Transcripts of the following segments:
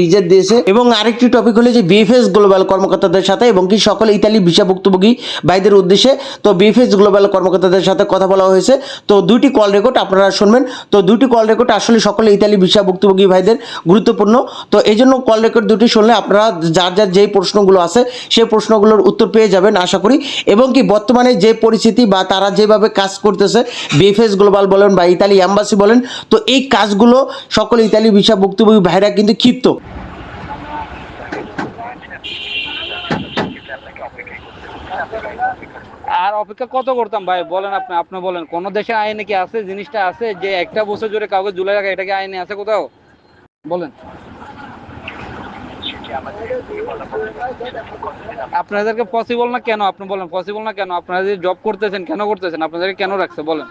Reject দিয়েছে। এবং আরেকটি টপিক হলো যে বিএফএস গ্লোবাল কর্মকর্তাদের সাথে এবং কি সকল ইতালি ভিসা ভুক্তভোগী ভাইদের উদ্দেশ্যে তো বিএফএস গ্লোবাল কর্মকর্তাদের সাথে কথা বলা হয়েছে। তো দুটি কল রেকর্ড আপনারা শুনবেন। তো দুটি কল রেকর্ড আসলে সকলে ইতালি ভিসা ভুক্তভোগী ভাইদের গুরুত্বপূর্ণ। তো এই জন্য কল রেকর্ড দুটি শুনলে আপনারা যার যার যেই প্রশ্নগুলো আছে সেই প্রশ্নগুলোর উত্তর পেয়ে যাবেন আশা করি। এবং কি বর্তমানে যে পরিস্থিতি বা তারা যেভাবে কাজ করতেছে বিএফএস গ্লোবাল বলেন বা ইতালি অ্যাম্বাসি বলেন, তো এই কাজগুলো সকল ইতালি ভিসা ভুক্তভোগী ভাইরা কিন্তু ক্ষিপ্ত। আর অপেক্ষা কত করতাম ভাই? বলেন আপনি আপনি বলেন। কোন দেশে আইনে কি আছে? জিনিসটা আছে যে একটা বছর জুড়ে কাউকে জুলাই রাখা, এটা কি আইনে আছে কোথাও? বলেন। আপনাদেরকে পসিবল না কেন? আপনি বলেন পসিবল না কেন? আপনারা যে জব করতেছেন, কেন করতেছেন? আপনাদেরকে কেন রাখছে? বলেন।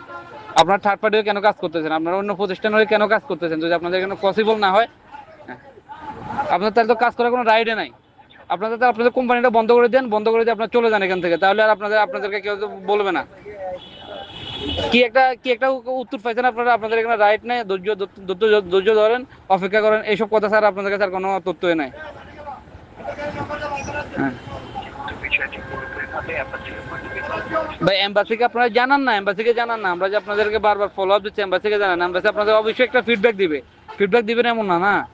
আপনার থার্ড পার্টি কেন কাজ করতেছেন? আপনারা অন্য প্রতিষ্ঠান হয়ে কেন কাজ করতেছেন? যদি আপনাদের কেন পসিবল না হয় হ্যাঁ। আপনার তাহলে তো কাজ করার কোনো রাইডে নাই। আপনাদের আপনাদের কোম্পানিটা বন্ধ করে দেন, বন্ধ করে দিয়ে আপনারা চলে যান এখান থেকে। তাহলে আর আপনাদের, আপনাদেরকে কেউ তো বলবে না। কি একটা কি একটা উত্তর পাইছেন আপনারা? আপনাদের এখানে রাইট নেই, ধৈর্য ধৈর্য ধৈর্য ধরেন, অপেক্ষা করেন, এইসব কথা স্যার আপনাদের কাছে আর কোনো তথ্যই নাই। হ্যাঁ। ভাই এম্বাসিকে আপনারা জানান না এম্বাসিকে জানান না। আমরা যে আপনাদেরকে বারবার ফলো আপ দিচ্ছি এম্বাসিকে জানান এম্বাসি আপনাদের অবশ্যই একটা ফিডব্যাক দিবে। ফিডব্যাক দিবেন এমন না না হ্যাঁ।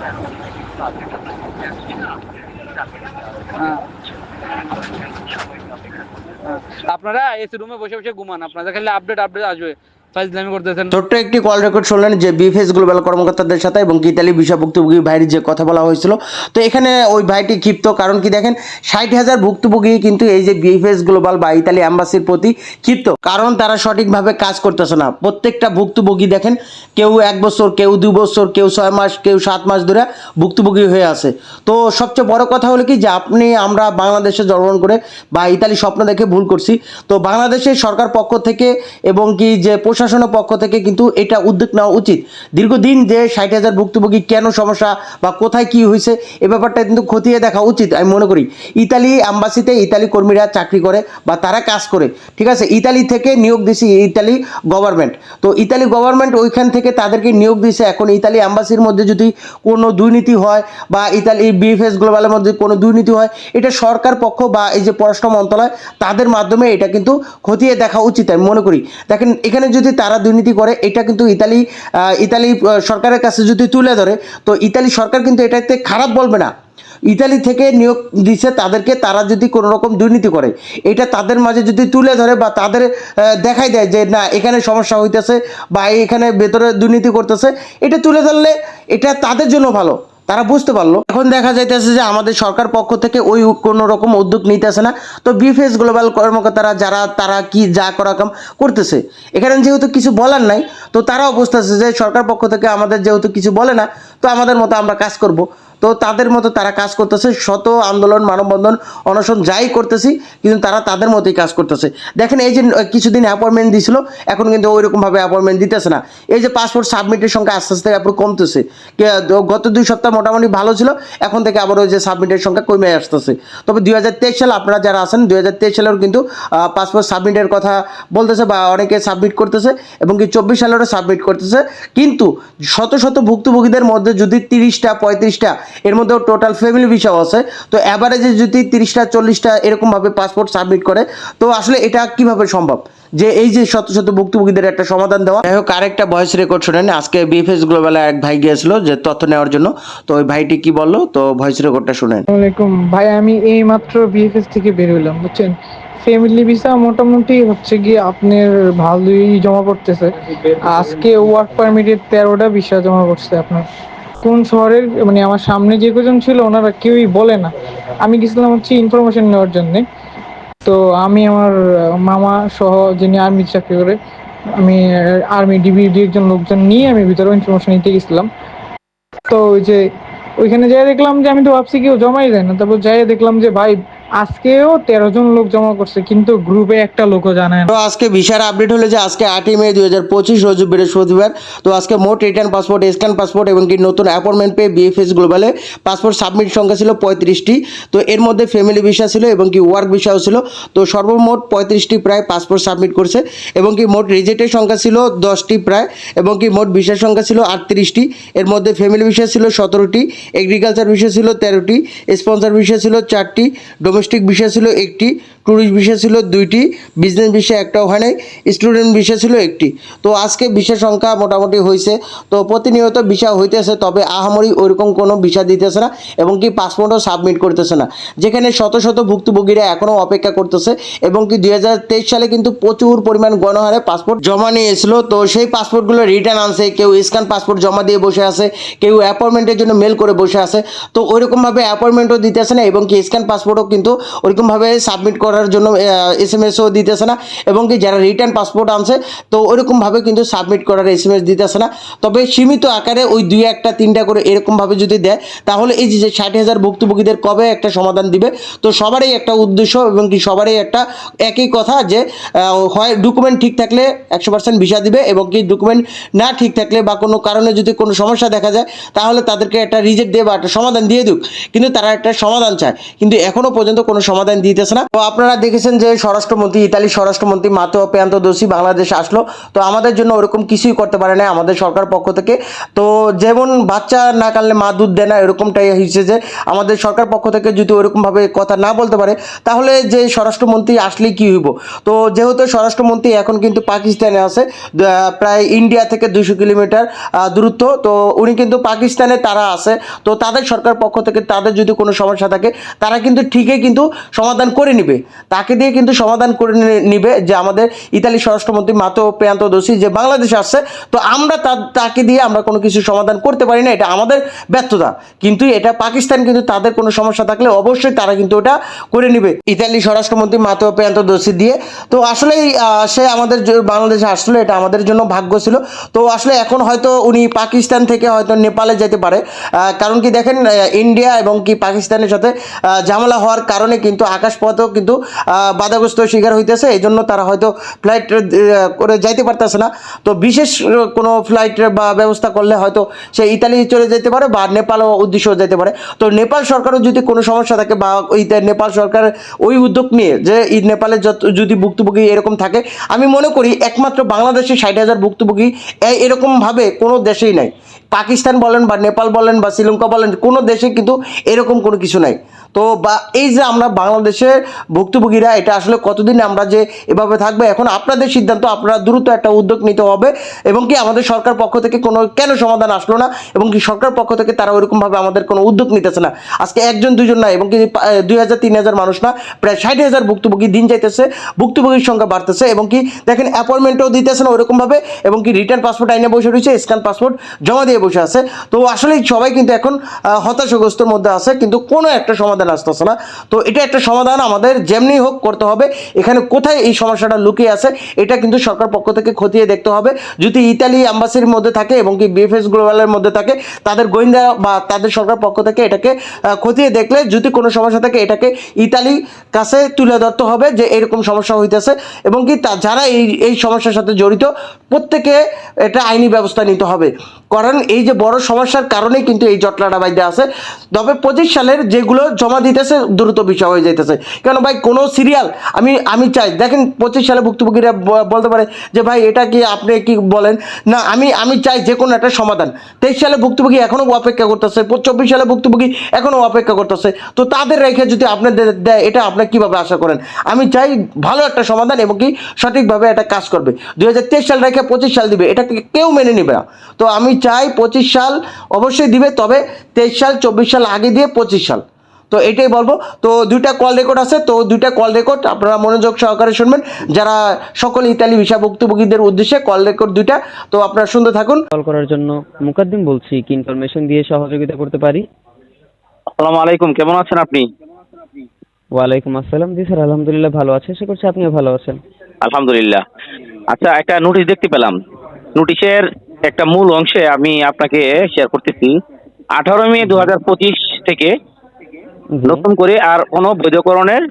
হ্যাঁ। আপনারা এসি রুমে বসে বসে ঘুমান। আপনাদের খালি আপডেট আপডেট আসবে। ছোট্ট একটি কল রেকর্ড শুনলেন যে বিএফএস গ্লোবাল কর্মকর্তাদের সাথে এবং কি ইতালি ভিসা ভুক্তভোগী ভাইয়ের যে কথা বলা হয়েছিল। তো এখানে ওই ভাইটি ক্ষিপ্ত, কারণ কি দেখেন, ষাট হাজার ভুক্তভোগী কিন্তু এই যে বিএফএস গ্লোবাল বা ইতালি অ্যাম্বাসির প্রতি ক্ষিপ্ত, কারণ তারা সঠিকভাবে কাজ করতেছে না। প্রত্যেকটা ভুক্তভোগী দেখেন, কেউ এক বছর, কেউ দু বছর, কেউ ছয় মাস, কেউ সাত মাস ধরে ভুক্তভোগী হয়ে আছে। তো সবচেয়ে বড় কথা হলো কি যে আপনি, আমরা বাংলাদেশে জন্মগ্রহণ করে বা ইতালি স্বপ্ন দেখে ভুল করছি। তো বাংলাদেশের সরকার পক্ষ থেকে এবং কি যে প্রশাসনের পক্ষ থেকে কিন্তু এটা উদ্যোগ নেওয়া উচিত। দীর্ঘদিন যে ষাট হাজার ভুক্তভোগী কেন সমস্যা বা কোথায় কি হয়েছে, এ ব্যাপারটা কিন্তু খতিয়ে দেখা উচিত, আমি মনে করি। ইতালি অ্যাম্বাসিতে ইতালি কর্মীরা চাকরি করে বা তারা কাজ করে, ঠিক আছে? ইতালি থেকে নিয়োগ দিছে ইতালি গভর্নমেন্ট তো ইতালি গভর্নমেন্ট ওইখান থেকে তাদেরকে নিয়োগ দিছে। এখন ইতালি অ্যাম্বাসির মধ্যে যদি কোনো দুর্নীতি হয় বা ইতালি বিএফএস গ্লোবালের মধ্যে কোনো দুর্নীতি হয়, এটা সরকার পক্ষ বা এই যে পররাষ্ট্র মন্ত্রণালয়, তাদের মাধ্যমে এটা কিন্তু খতিয়ে দেখা উচিত, আমি মনে করি। দেখেন, এখানে যদি তারা দুর্নীতি করে, এটা কিন্তু ইতালি ইতালি সরকারের কাছে যদি তুলে ধরে, তো ইতালি সরকার কিন্তু এটাতে খারাপ বলবে না। ইতালি থেকে নিয়োগ দিচ্ছে তাদেরকে, তারা যদি কোনো রকম দুর্নীতি করে, এটা তাদের মাঝে যদি তুলে ধরে বা তাদের দেখাই দেয় যে না, এখানে সমস্যা হইতেছে বা এখানে ভেতরে দুর্নীতি করতেছে, এটা তুলে ধরলে এটা তাদের জন্য ভালো। তারা বুঝতে পারল। এখন দেখা যাইতেছে যে আমাদের সরকার পক্ষ থেকে ওই কোনো রকম উদ্যোগ নিতেছে না। তো বিফেস গ্লোবাল কর্মকর্তারা যারা, তারা কি যা করা কাম করতেছে। এখানে যেহেতু কিছু বলার নাই, তো তারাও আছে যে সরকার পক্ষ থেকে আমাদের যেহেতু কিছু বলে না, তো আমাদের মতো আমরা কাজ করব। তো তাদের মতো তারা কাজ করতেছে, শত আন্দোলন, মানববন্ধন, অনশন যাই করতেছি, কিন্তু তারা তাদের মতোই কাজ করতেছে। দেখেন এই যে কিছুদিন অ্যাপয়েন্টমেন্ট দিছিল, এখন কিন্তু ওই রকমভাবে অ্যাপয়েন্টমেন্ট দিতেছে না। এই যে পাসপোর্ট সাবমিটের সংখ্যা আস্তে আস্তে আপনার কমতেছে। গত দুই সপ্তাহ মোটামুটি ভালো ছিল, এখন থেকে আবার ওই যে সাবমিটের সংখ্যা কমে আসতেছে। তবে দুই হাজার তেইশ সাল আপনারা যারা আছেন, দুই সালেও কিন্তু পাসপোর্ট সাবমিটের কথা বলতেছে বা অনেকে সাবমিট করতেছে, এবং কি চব্বিশ সালেরও সাবমিট করতেছে। কিন্তু শত শত ভুক্তভোগীদের মধ্যে যদি তিরিশটা, পঁয়ত্রিশটা এর মধ্যেও টোটাল ফ্যামিলি ভিসাও আছে। তো অ্যাভারেজে যদি তিরিশটা, চল্লিশটা এরকমভাবে পাসপোর্ট সাবমিট করে, তো আসলে এটা কীভাবে সম্ভব? যে এই যে শত শত ভুক্তভোগীদের একটা সমাধান দেওয়া। যাই হোক, আরেকটা ভয়েস রেকর্ড শুনেন। আজকে বিএফএস গ্লোবালে এক ভাই গিয়েছিল যে তথ্য নেওয়ার জন্য। তো ওই ভাইটি কি বলল? তো ভয়েস রেকর্ডটা শুনেন। আসসালামাইকুম ভাই, আমি এই মাত্র বিএফএস থেকে বের হইলাম, বুঝছেন? ফ্যামিলি ভিসা মোটামুটি হচ্ছে গিয়ে আপনার ভালোই জমা পড়তেছে। আজকে ওয়ার্ক পারমিটের তেরোটা ভিসা জমা পড়ছে আপনার। কোন শহরের মানে আমার সামনে যে কজন ছিল ওনারা কেউই বলে না। আমি গেছিলাম হচ্ছে ইনফরমেশন নেওয়ার জন্যে। তো আমি আমার মামা সহ যিনি আর্মি চাকরি করে, আমি আর্মি ডিবি একজন লোকজন নিয়ে আমি ভিতরে ইনফরমেশন নিতে গেছিলাম। তো ওই যে ওইখানে যাই দেখলাম যে আমি তো ভাবছি কেউ জমাই দেয় না। তারপর যাই দেখলাম যে ভাই আজকেও তেরো জন লোক জমা করছে, কিন্তু গ্রুপে একটা লোকও জানে তো আজকে ভিসার আপডেট হলে যে আজকে আটই মে দুই হাজার পঁচিশ, রোজ বৃহস্পতিবার। তো আজকে মোট রিটার্ন পাসপোর্ট স্ক্যান পাসপোর্ট এবং কি নতুন অ্যাপয়েন্টমেন্ট পেয়ে বিএফএস গ্লোবালে পাসপোর্ট সাবমিট সংখ্যা ছিল পঁয়ত্রিশটি। তো এর মধ্যে ফ্যামিলি ভিসা ছিল এবং কি ওয়ার্ক ভিসাও ছিল। তো সর্বমোট পঁয়ত্রিশটি প্রায় পাসপোর্ট সাবমিট করছে এবং কি মোট রিজেক্টের সংখ্যা ছিল দশটি প্রায় এবং কি মোট ভিসার সংখ্যা ছিল আটত্রিশটি। এর মধ্যে ফ্যামিলি ভিসা ছিল সতেরোটি এগ্রিকালচার ভিসা ছিল তেরোটি স্পন্সর ভিসা ছিল চারটি ডোমেস্টিক ভিসা ছিল একটি ট্যুরিস্ট ভিসা ছিল দুইটি বিজনেস বিষয় একটা নাই স্টুডেন্ট ভিসা ছিল একটি। তো আজকে বিষয় সংখ্যা মোটামুটি হয়েছে তো প্রতিনিয়ত বিষয় হইতেছে, তবে আহামরি ওইরকম কোনো বিষয় দিতেছে না এবং কি পাসপোর্টও সাবমিট করতেছে না। যেখানে শত শত ভুক্তভোগীরা এখনও অপেক্ষা করতেছে এবং কি দুই হাজার তেইশ সালে কিন্তু প্রচুর পরিমাণ গণহারে পাসপোর্ট জমা নিয়েছিল। তো সেই পাসপোর্টগুলো রিটার্ন আনছে, কেউ স্ক্যান পাসপোর্ট জমা দিয়ে বসে আছে, কেউ অ্যাপয়েন্টমেন্টের জন্য মেল করে বসে আছে। তো ওইরকমভাবে অ্যাপয়েন্টমেন্টও দিতেছে না এবং কি স্ক্যান পাসপোর্টও কিন্তু ওইরকমভাবে সাবমিট করার জন্য এস এম এসও দিতেছে না। এবং কি যারা রিটার্ন পাসপোর্ট আনছে, তো ওইরকমভাবে কিন্তু সাবমিট করার এস এম এস দিতেছে না। তবে সীমিত আকারে ওই দুই একটা, তিনটা করে এরকমভাবে যদি দেয়, তাহলে এই যে ষাট হাজার ভুক্তভোগীদের কবে একটা সমাধান দিবে, তো সবারই একটা উদ্দেশ্য এবং কি সবারই একটা একই কথা যে হয় ডকুমেন্ট ঠিক থাকলে একশো পার্সেন্ট ভিসা দিবে এবং কি ডকুমেন্ট না ঠিক থাকলে বা কোনো কারণে যদি কোনো সমস্যা দেখা যায়, তাহলে তাদেরকে একটা রিজেক্ট দিয়ে বা একটা সমাধান দিয়ে দিক। কিন্তু তারা একটা সমাধান চায়। কিন্তু এখনও পর্যন্ত কোনো সমাধান দিতেছে না। তো আপনারা দেখেছেন যে স্বরাষ্ট্রমন্ত্রী ইতালির স্বরাষ্ট্রমন্ত্রী মাতো পেয়ান্ত দোষী, বাংলাদেশে আসলো। তো আমাদের জন্য ওরকম কিছুই করতে পারে না আমাদের সরকার পক্ষ থেকে। তো যেমন বাচ্চা না কানলে মা দুধ দেয় না, এরকমটাই হয়েছে যে আমাদের সরকার পক্ষ থেকে যদি ওরকমভাবে কথা না বলতে পারে, তাহলে যে স্বরাষ্ট্রমন্ত্রী আসলেই কী হইব? তো যেহেতু স্বরাষ্ট্রমন্ত্রী এখন কিন্তু পাকিস্তানে আছে প্রায় ইন্ডিয়া থেকে দুশো কিলোমিটার দূরত্ব। তো উনি কিন্তু পাকিস্তানে তারা আছে। তো তাদের সরকার পক্ষ থেকে তাদের যদি কোনো সমস্যা থাকে, তারা কিন্তু ঠিকই কিন্তু সমাধান করে নিবে। তাকে দিয়ে কিন্তু সমাধান করে নিবে যে আমাদের ইতালি স্বরাষ্ট্রমন্ত্রী মাতো পেয়ান্ত দোষী যে বাংলাদেশে আসছে তো আমরা তাকে দিয়ে আমরা কোনো কিছু সমাধান করতে পারি না এটা আমাদের ব্যর্থতা। কিন্তু এটা পাকিস্তান কিন্তু তাদের কোনো সমস্যা থাকলে অবশ্যই তারা কিন্তু ওটা করে নিবে। ইতালি স্বরাষ্ট্রমন্ত্রী মাতো পেয়ান্ত দোষী দিয়ে তো আসলেই আহ, সে আমাদের বাংলাদেশে আসলো এটা আমাদের জন্য ভাগ্য ছিল। তো আসলে এখন হয়তো উনি পাকিস্তান থেকে হয়তো নেপালে যেতে পারে কারণ কি দেখেন ইন্ডিয়া এবং কি পাকিস্তানের সাথে ঝামেলা হওয়ার কারণে কিন্তু আকাশপথেও কিন্তু বাধাগ্রস্ত শিকার হইতেছে। এই জন্য তারা হয়তো ফ্লাইট করে যাইতে পারতেছে না। তো বিশেষ কোনো ফ্লাইট বা ব্যবস্থা করলে হয়তো সে ইতালি চলে যেতে পারে বা নেপালও উদ্দেশ্যও যেতে পারে। তো নেপাল সরকারও যদি কোনো সমস্যা থাকে বা ওই নেপাল সরকার ওই উদ্যোগ নিয়ে যে নেপালে যত, যদি ভুক্তভোগী এরকম থাকে, আমি মনে করি একমাত্র বাংলাদেশে ষাট হাজার ভুক্তভোগী এরকমভাবে কোনো দেশেই নাই। পাকিস্তান বলেন বা নেপাল বলেন বা শ্রীলঙ্কা বলেন, কোনো দেশে কিন্তু এরকম কোনো কিছু নাই। তো বা এই যে আমরা বাংলাদেশের ভুক্তভোগীরা, এটা আসলে কতদিন আমরা যে এভাবে থাকবে, এখন আপনাদের সিদ্ধান্ত, আপনারা দ্রুত একটা উদ্যোগ নিতে হবে এবং কি আমাদের সরকার পক্ষ থেকে কোনো কেন সমাধান আসলো না এবং কি সরকার পক্ষ থেকে তারা ওইরকমভাবে আমাদের কোনো উদ্যোগ নিতেছে না? আজকে একজন, দুজন না এবং কি দুই হাজার, তিন হাজার মানুষ না, প্রায় ষাট হাজার ভুক্তভোগী দিন যাইতেছে, ভুক্তভোগীর সংখ্যা বাড়তেছে এবং কি দেখেন অ্যাপয়েন্টমেন্টও দিতেছে না ওইরকমভাবে এবং কি রিটার্ন পাসপোর্ট আইনে বসে রয়েছে স্ক্যান পাসপোর্ট জমা দিয়ে বসে আছে। তো আসলে সবাই কিন্তু এখন হতাশাগ্রস্তর মধ্যে আছে, কিন্তু কোনো একটা সমাধান আসতেছে না। তো এটা একটা সমাধান আমাদের যেমনি হোক করতে হবে। এখানে কোথায় এই সমস্যাটা লুকিয়ে আছে, এটা কিন্তু সরকার পক্ষ থেকে খতিয়ে দেখতে হবে। যদি ইতালি অ্যাম্বাসির মধ্যে থাকে এবং কি বিএফএস গ্লোবালের মধ্যে থাকে, তাদের গোয়েন্দা বা তাদের সরকার পক্ষ থেকে এটাকে খতিয়ে দেখলে যদি কোনো সমস্যা থাকে, এটাকে ইতালি কাছে তুলে ধরতে হবে যে এরকম সমস্যা হইতেছে। এবং কি যারা এই এই সমস্যার সাথে জড়িত, প্রত্যেকে এটা আইনি ব্যবস্থা নিতে হবে। কারণ এই যে বড় সমস্যার কারণেই কিন্তু এই জটলাটা বাইরে আছে। তবে পঁচিশ সালের যেগুলো জমা দিতেছে, দ্রুত বিষয় হয়ে যাইতেছে। কেন ভাই, কোনো সিরিয়াল আমি আমি চাই। দেখেন, পঁচিশ সালে ভুক্তভোগীরা বলতে পারে যে, ভাই, এটা কি আপনি কি বলেন? না, আমি আমি চাই যে কোনো একটা সমাধান। তেইশ সালে ভুক্তভোগী এখনও অপেক্ষা করতেছে। চব্বিশ সালে ভুক্তভোগী এখনও অপেক্ষা করতেছে। তো তাদের রেখে যদি আপনাদের দেয় এটা আপনি কীভাবে আশা করেন? আমি চাই ভালো একটা সমাধান এবং কি সঠিকভাবে এটা কাজ করবে। দুই হাজার তেইশ সাল রেখে পঁচিশ সাল দিবে। এটাকে কেউ মেনে নেবে না। তো আমি চাই পঁচিশ সাল অবশ্যই দিবে তবে তেইশ সাল চব্বিশ সাল আগে দিয়ে পঁচিশ সাল। তো এটাই বলব। তো দুইটা কল রেকর্ড আছে তো দুইটা কল রেকর্ড আপনারা মনোযোগ সহকারে শুনবেন। যারা সকল ইতালি ভিসা ভুক্তভোগীদের উদ্দেশ্যে কল রেকর্ড দুইটা তো আপনারা শুনতে থাকুন। কল করার জন্য মুকাদ্দিম বলছি কি ইনফরমেশন দিয়ে সহযোগিতা করতে পারি? আসসালামু আলাইকুম কেমন আছেন আপনি? ওয়ালাইকুম আসসালাম। জি স্যার আলহামদুলিল্লাহ ভালো আছে। আশা করছি আপনিও ভালো আছেন। আলহামদুলিল্লাহ। আচ্ছা একটা নোটিশ দেখতে পেলাম। নোটিশের একটা মূল অংশে আমি আপনাকে শেয়ার করতেছি। আঠারো মে দু হাজার পঁচিশ থেকে নতুন করে আর কোনো বৈধকরণের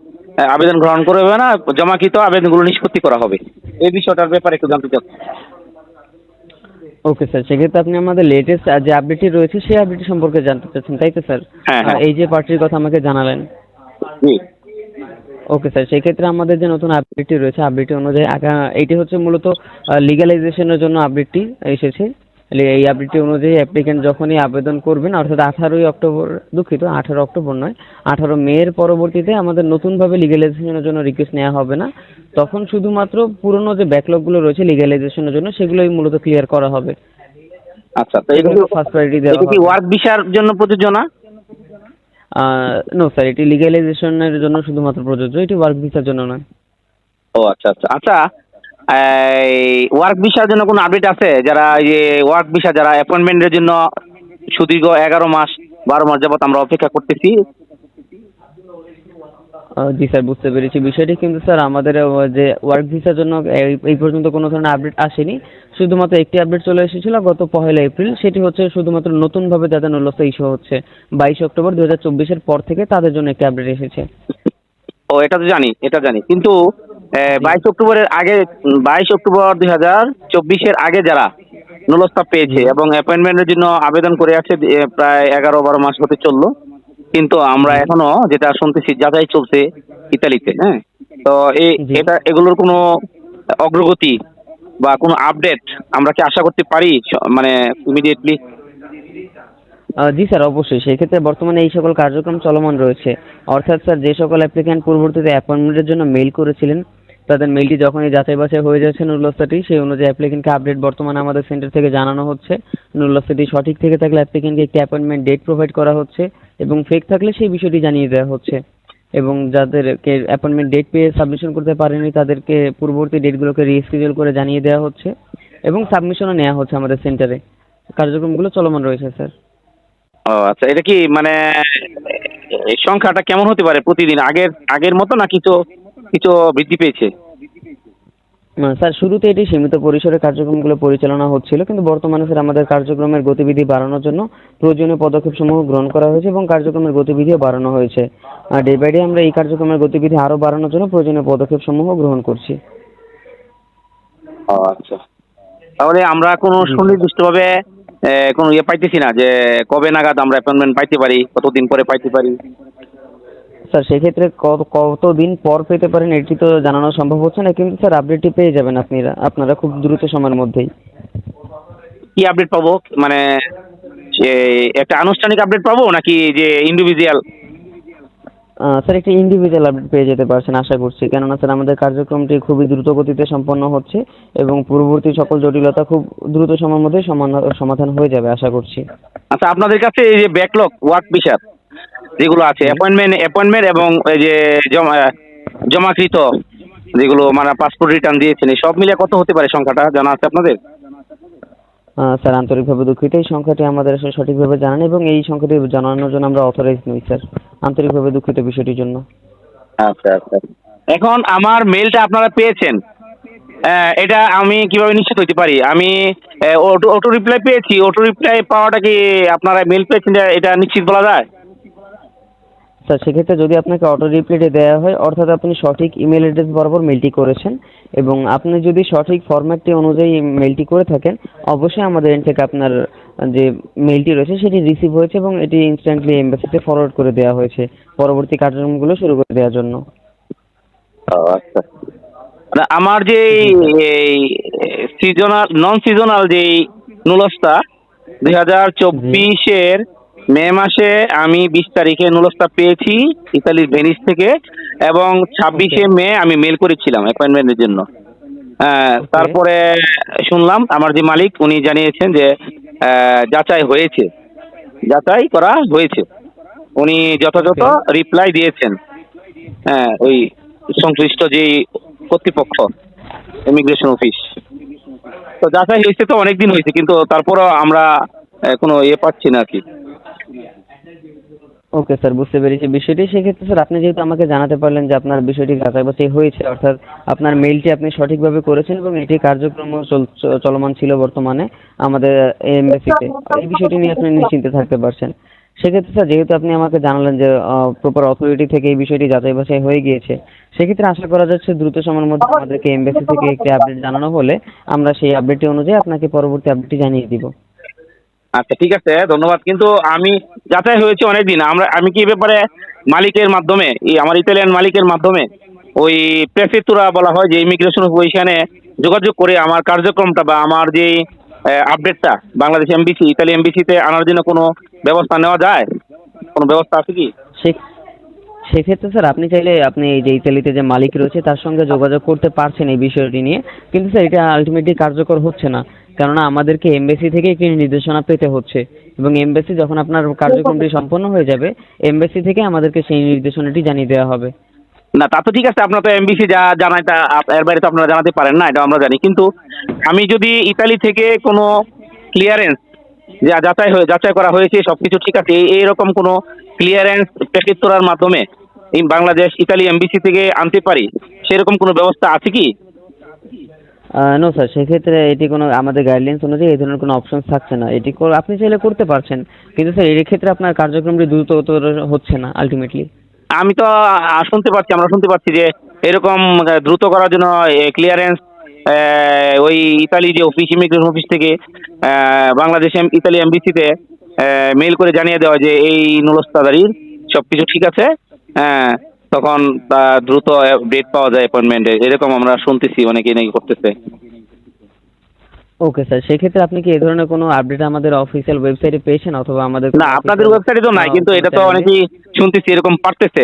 আবেদন গ্রহণ করবে না জমাকৃত আবেদনগুলো নিষ্পত্তি করা হবে। এই বিষয়টার ব্যাপারে একটু জানতে চাচ্ছি ওকে স্যার সেক্ষেত্রে আপনি আমাদের লেটেস্ট যে আপডেটটি রয়েছে সেই আপডেট সম্পর্কে জানতে চাচ্ছেন তাই তো স্যার? হ্যাঁ, হ্যাঁ। এই যে পার্টির কথা আমাকে জানালেন। জি। ওকে স্যার সেক্ষেত্রে আমাদের যে নতুন আপডেটটি রয়েছে আপডেটটি অনুযায়ী আগা- এইটি হচ্ছে মূলত লিগালাইজেশনের জন্য আপডেটটি এসেছে। এই আপডেটটি অনুযায়ী অ্যাপ্লিকেন্ট যখনই আবেদন করবেন অর্থাৎ আঠারোই অক্টোবর দুঃখিত আঠারো অক্টোবর নয় আঠারো মের পরবর্তীতে আমাদের নতুনভাবে লিগালাইজেশনের জন্য রিকোয়েস্ট নেওয়া হবে না। তখন শুধুমাত্র পুরনো যে ব্যাকলগগুলো রয়েছে লিগালাইজেশনের জন্য সেগুলোই মূলত ক্লিয়ার করা হবে। আচ্ছা তো এটা কি ফার্স্ট প্রায়োরিটি দেওয়া এটা কি ওয়ার্ক ভিসার জন্য প্রযোজ্য না? নো স্যার এটি লিগালাইজেশনের জন্য শুধুমাত্র প্রযোজ্য এটি ওয়ার্ক ভিসার জন্য নয়। ও আচ্ছা আচ্ছা। আচ্ছা এই ওয়ার্ক ভিসার জন্য কোনো আপডেট আছে? যারা এই যে ওয়ার্ক ভিসা যারা অ্যাপয়েন্টমেন্টের জন্য সুদীর্ঘ এগারো মাস বারো মাস যাবত আমরা অপেক্ষা করতেছি? জি স্যার বুঝতে পেরেছি বিষয়টি। কিন্তু স্যার আমাদের যে ওয়ার্ক ভিসার জন্য এই পর্যন্ত কোনো ধরনের আপডেট আসেনি। শুধুমাত্র একটি আপডেট চলে এসেছিল গত পহেলা এপ্রিল। সেটি হচ্ছে শুধুমাত্র নতুনভাবে যাদের নলস্তা ইস্যু হচ্ছে। বাইশ অক্টোবর দু হাজার চব্বিশের পর থেকে তাদের জন্য একটি আপডেট এসেছে। ও এটা তো জানি এটা জানি। কিন্তু বাইশ অক্টোবরের আগে বাইশ অক্টোবর দুই হাজার চব্বিশের আগে যারা নুলস্তাব পেয়েছে এবং অ্যাপয়েন্টমেন্টের জন্য আবেদন করে আছে প্রায় এগারো বারো মাস হতে চলল। কিন্তু আমরা এখনও যেটা শুনতেছি যাচাই চলছে ইতালিতে হ্যাঁ? তো এই। এটা এগুলোর কোনো অগ্রগতি বা কোনো আপডেট আমরা কি আশা করতে পারি? মানে ইমিডিয়েটলি জি স্যার, অবশ্যই। সেক্ষেত্রে বর্তমানে এই সকল কার্যক্রম চলমান রয়েছে। অর্থাৎ স্যার, যে সকল অ্যাপ্লিক্যান্ট পূর্ববর্তীতে অ্যাপয়েন্টমেন্টের জন্য মেইল করেছিলেন, তাদের মেইলটি যখনই যাচাই বাছাই হয়ে যাচ্ছে নুরুল্লাস্তাটি সেই অনুযায়ী অ্যাপ্লিকেন্টকে আপডেট বর্তমানে আমাদের সেন্টার থেকে জানানো হচ্ছে। নুরুল্লাস্তাটি সঠিক থেকে থাকলে অ্যাপ্লিকেন্টকে একটি অ্যাপয়েন্টমেন্ট ডেট প্রোভাইড করা হচ্ছে এবং ফেক থাকলে সেই বিষয়টি জানিয়ে দেওয়া হচ্ছে। এবং যাদেরকে অ্যাপয়েন্টমেন্ট ডেট পেয়ে সাবমিশন করতে পারেনি, তাদেরকে পূর্ববর্তী ডেটগুলোকে রিস্কেডিউল করে জানিয়ে দেওয়া হচ্ছে এবং সাবমিশনও নেওয়া হচ্ছে আমাদের সেন্টারে কার্যক্রমগুলো চলমান রয়েছে, স্যার। ও আচ্ছা এটা কি মানে সংখ্যাটা কেমন হতে পারে প্রতিদিন? আগের আগের মতো না কিছু কিছু বৃদ্ধি পেয়েছে? স্যার শুরুতে এটি সীমিত পরিসরে কার্যক্রমগুলো পরিচালনা হচ্ছিল কিন্তু বর্তমানে স্যার আমাদের কার্যক্রমের গতিবিধি বাড়ানোর জন্য প্রয়োজনীয় পদক্ষেপসমূহ গ্রহণ করা হয়েছে এবং কার্যক্রমের গতিবিধিও বাড়ানো হয়েছে। আর ডে বাই ডে আমরা এই কার্যক্রমের গতিবিধি আরও বাড়ানোর জন্য প্রয়োজনীয় পদক্ষেপসমূহ গ্রহণ করছি। আচ্ছা। তাহলে আমরা কোনো সুনির্দিষ্টভাবে কোনো ইয়ে পাইতেছি না যে কবে নাগাদ আমরা অ্যাপয়েন্টমেন্ট পাইতে পারি কতদিন পরে পাইতে পারি? স্যার সেক্ষেত্রে কত কতদিন পর পেতে পারেন এটি তো জানানো সম্ভব হচ্ছে না কিন্তু স্যার আপডেটটি পেয়ে যাবেন আপনারা আপনারা খুব দ্রুত সময়ের মধ্যেই। কি আপডেট পাবো? মানে একটা আনুষ্ঠানিক আপডেট পাবো নাকি যে ইন্ডিভিজুয়াল স্যার একটি ইন্ডিভিজুয়াল আপডেট পেয়ে যেতে পারছেন আশা করছি। কেননা স্যার আমাদের কার্যক্রমটি খুবই দ্রুত গতিতে সম্পন্ন হচ্ছে এবং পূর্ববর্তী সকল জটিলতা খুব দ্রুত সময়ের মধ্যে সমাধান হয়ে যাবে আশা করছি। আচ্ছা আপনাদের কাছে এই যে ব্যাকলগ ওয়ার্ক ভিসার যেগুলো আছে অ্যাপয়েন্টমেন্ট অ্যাপয়েন্টমেন্ট এবং এই যে জমা জমাকৃত যেগুলো মানে পাসপোর্ট রিটার্ন দিয়েছেন সব মিলে কত হতে পারে সংখ্যাটা? জানা আছে আপনাদের? স্যার আন্তরিকভাবে দুঃখিত। এই সংখ্যাটি আমাদের আসলে সঠিকভাবে জানান এবং এই সংখ্যাটি জানানোর জন্য আমরা অথরাইজ নই স্যার। আন্তরিকভাবে দুঃখিত বিষয়টির জন্য। আচ্ছা আচ্ছা। এখন আমার মেলটা আপনারা পেয়েছেন। এটা আমি কীভাবে নিশ্চিত হতে পারি? আমি অটো অটো রিপ্লাই পেয়েছি। অটো রিপ্লাই পাওয়াটা কি আপনারা মেল পেয়েছেন এটা নিশ্চিত বলা যায়? স্যার সেক্ষেত্রে যদি আপনাকে অটো রিপ্লাইটে দেওয়া হয় অর্থাৎ আপনি সঠিক ইমেল অ্যাড্রেস বরাবর মেলটি করেছেন এবং আপনি যদি সঠিক ফরম্যাটটি অনুযায়ী মেলটি করে থাকেন অবশ্যই আমাদের এন্ড থেকে আপনার যে মেলটি রয়েছে সেটি রিসিভ হয়েছে এবং এটি ইনস্ট্যান্টলি এমবাসিতে ফরওয়ার্ড করে দেওয়া হয়েছে পরবর্তী কার্যক্রমগুলো শুরু করে দেওয়ার জন্য। আচ্ছা। মানে আমার যে সিজনাল নন সিজনাল যে নুলস্তা দুই হাজার চব্বিশের মে মাসে আমি বিশ তারিখে নুলস্তা পেয়েছি ইতালির ভেনিস থেকে এবং ছাব্বিশে মে আমি মেল করেছিলাম অ্যাপয়েন্টমেন্টের জন্য। হ্যাঁ, তারপরে শুনলাম আমার যে মালিক উনি জানিয়েছেন যে যাচাই হয়েছে। যাচাই করা হয়েছে। উনি যথাযথ রিপ্লাই দিয়েছেন। হ্যাঁ ওই সংশ্লিষ্ট যে কর্তৃপক্ষ ইমিগ্রেশন অফিস তো যাচাই হয়েছে তো অনেক দিন হয়েছে কিন্তু তারপরও আমরা কোনো ইয়ে পাচ্ছি না আর কি। ওকে স্যার বুঝতে পেরেছি বিষয়টি। সেক্ষেত্রে স্যার আপনি যেহেতু আমাকে জানাতে পারলেন যে আপনার বিষয়টি যাচাই বাছাই হয়েছে, অর্থাৎ আপনার মেইলটি আপনি সঠিকভাবে করেছেন এবং এটি কার্যক্রম চলমান ছিল বর্তমানে আমাদের এমবেসিতে এই বিষয়টি নিয়ে আপনি নিশ্চিন্তে থাকতে পারছেন। সেক্ষেত্রে স্যার যেহেতু আপনি আমাকে জানালেন যে প্রপার অথরিটি থেকে এই বিষয়টি যাচাই বাছাই হয়ে গিয়েছে, সেক্ষেত্রে আশা করা যাচ্ছে দ্রুত সময়ের মধ্যে আমাদেরকে এমবেসি থেকে একটি আপডেট জানানো হলে আমরা সেই আপডেটটি অনুযায়ী আপনাকে পরবর্তী আপডেটটি জানিয়ে দিব। আচ্ছা ঠিক আছে, ধন্যবাদ। কিন্তু আমি যাচাই হয়েছে অনেকদিন। আমরা, আমি কি ব্যাপারে মালিকের মাধ্যমে, এই আমার ইতালিয়ান মালিকের মাধ্যমে ওই প্রেফেতুরা বলা হয় যে ইমিগ্রেশন ওইখানে যোগাযোগ করে আমার কার্যক্রমটা বা আমার যে আপডেটটা বাংলাদেশ এমবিসি ইতালি এমবিসিতে আনার জন্য কোনো ব্যবস্থা নেওয়া যায়? কোনো ব্যবস্থা আছে কি? সেক্ষেত্রে স্যার, আপনি চাইলে আপনি যে ইতালিতে যে মালিক রয়েছে, তার সঙ্গে যোগাযোগ করতে পারছেন এই বিষয়টি নিয়ে। কিন্তু স্যার, এটা আলটিমেটলি কার্যকর হচ্ছে না। কেননা আমাদেরকে এমবেসি থেকে একটি নির্দেশনা পেতে হচ্ছে। এবং এমবেসি যখন আপনার কার্যক্রমটি সম্পন্ন হয়ে যাবে এমবেসি থেকে আমাদেরকে সেই নির্দেশনাটি জানিয়ে দেওয়া হবে। না তা তো ঠিক আছে আপনার তো এমবিসি যা জানায় তা এর বাইরে তো আপনারা জানাতে পারেন না এটা আমরা জানি। কিন্তু আমি যদি ইতালি থেকে কোনো ক্লিয়ারেন্স যা যাচাই হয়ে যাচাই করা হয়েছে সবকিছু ঠিক আছে এই এইরকম কোনো ক্লিয়ারেন্স প্যাকেজ করার মাধ্যমে এই বাংলাদেশ ইতালি এমবিসি থেকে আনতে পারি সেরকম কোনো ব্যবস্থা আছে কি? নো স্যার সেক্ষেত্রে এটি কোনো আমাদের গাইডলাইন্স অনুযায়ী এই ধরনের কোনো অপশন থাকছে না। এটি আপনি চাইলে করতে পারছেন, কিন্তু স্যার এই ক্ষেত্রে আপনার কার্যক্রমটি দ্রুততর হচ্ছে না আলটিমেটলি আমি তো শুনতে পাচ্ছি, আমরা শুনতে পাচ্ছি যে এরকম দ্রুত করার জন্য ক্লিয়ারেন্স ওই ইতালি যে অফিস ইমিগ্রেশন অফিস থেকে বাংলাদেশ ইতালি এমবিসিতে মেল করে জানিয়ে দেওয়া যে এই নুলস্তাদারির সব কিছু ঠিক আছে হ্যাঁ তখন দ্রুত ডেট পাওয়া যায় অ্যাপয়েন্টমেন্টে এরকম আমরা শুনতেছি অনেকে নাকি করতেছে। ওকে স্যার সেক্ষেত্রে আপনি কি এই ধরনের কোনো আপডেট আমাদের অফিসিয়াল ওয়েবসাইটে পেয়েছেন অথবা আমাদের না আপনাদের ওয়েবসাইটে তো নাই কিন্তু এটা তো অনেকেই শুনতেছি এরকম পারতেছে।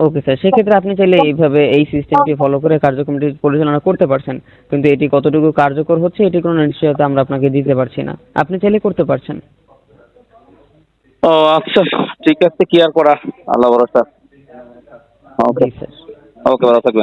ওকে স্যার সেক্ষেত্রে আপনি চাইলে এইভাবে এই সিস্টেমটি ফলো করে কার্যক্রমটি পরিচালনা করতে পারছেন কিন্তু এটি কতটুকু কার্যকর হচ্ছে এটি কোনো নিশ্চয়তা আমরা আপনাকে দিতে পারছি না। আপনি চাইলে করতে পারছেন। ও আচ্ছা। ঠিক আছে কি আর করা। আল্লাহ ভরসা। ওকে ওকে ভালো থাকবেন।